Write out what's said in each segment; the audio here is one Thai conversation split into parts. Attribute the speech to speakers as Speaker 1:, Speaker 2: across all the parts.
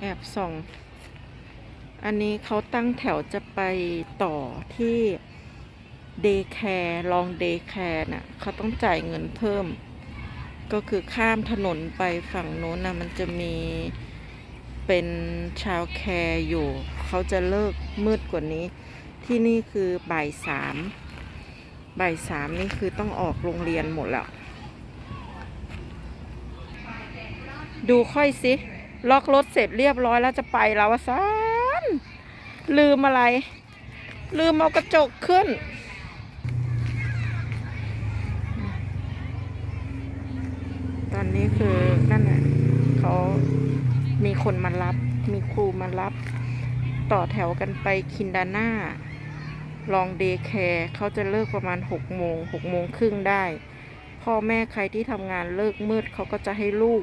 Speaker 1: แอบส่อง อันนี้เขาตั้งแถวจะไปต่อที่เดย์แคร์ลองเดย์แคร์น่ะเขาต้องจ่ายเงินเพิ่ม ก็คือข้ามถนนไปฝั่งโน้นนะมันจะมีเป็นชาวแคร์อยู่ เขาจะเลิกมืดกว่านี้ ที่นี่คือบ่ายสามบ่ายสามนี่คือต้องออกโรงเรียนหมดแล้ว ดูค่อยสิ ล็อกรถเสร็จเรียบร้อยแล้วจะไปแล้วอะซันลืมอะไร ลืมเอากระจกขึ้น ตอนนี้คือนั่นแหละเขามีคนมารับ มีครูมารับ ต่อแถวกันไปคินดาน่าลองเดย์แคร์เขาจะเลิกประมาณหกโมงหกโมงครึ่งได้ พ่อแม่ใครที่ทำงานเลิกมืดเขาก็จะให้ลูก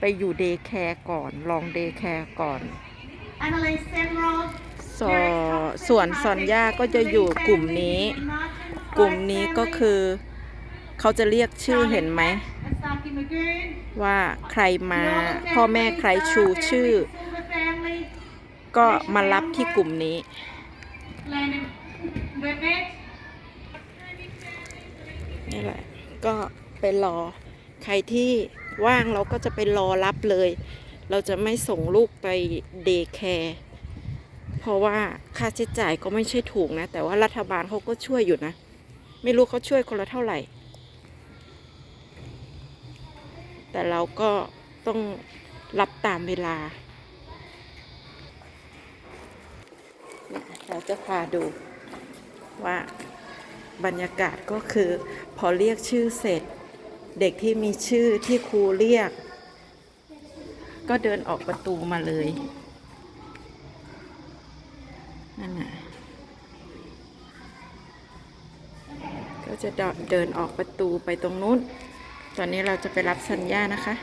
Speaker 1: ไปอยู่เดย์แคร์ก่อน ลองเดย์แคร์ก่อน
Speaker 2: Annalise Senrod
Speaker 1: สอส่วนซอนย่าก็จะอยู่กลุ่มนี้ กลุ่มนี้ก็คือ เขาจะเรียกชื่อเห็นไหม
Speaker 2: Asaki Magoon
Speaker 1: ว่าใครมาพ่อแม่ใครชูชื่อ
Speaker 2: Silver family
Speaker 1: ก็มารับที่กลุ่มนี้
Speaker 2: Landon Whitnett
Speaker 1: นี่แหละ ก็ไปรอใครที่ ว่างเราก็จะไปรอรับเลย เราจะไม่ส่งลูกไปเดย์แคร์เพราะว่าค่าใช้จ่ายก็ไม่ใช่ถูกนะ แต่ว่ารัฐบาลเขาก็ช่วยอยู่นะ ไม่รู้เขาช่วยคนละเท่าไหร่ แต่เราก็ต้องรับตามเวลาเนี่ยเราจะพาดูว่าบรรยากาศก็คือพอเรียกชื่อเสร็จ เด็กที่มีชื่อที่ครูเรียก ก็เดินออกประตูมาเลย นั่นน่ะก็จะเดินออกประตูไปตรงนู้น ตอนนี้เราจะไปรับสัญญานะคะ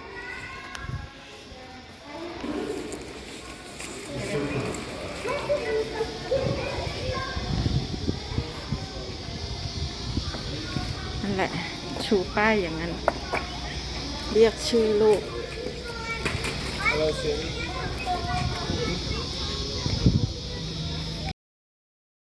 Speaker 1: นั่นแหละ ชูป้ายอย่างนั้น เรียกชื่อลูก
Speaker 3: Hello, Siri.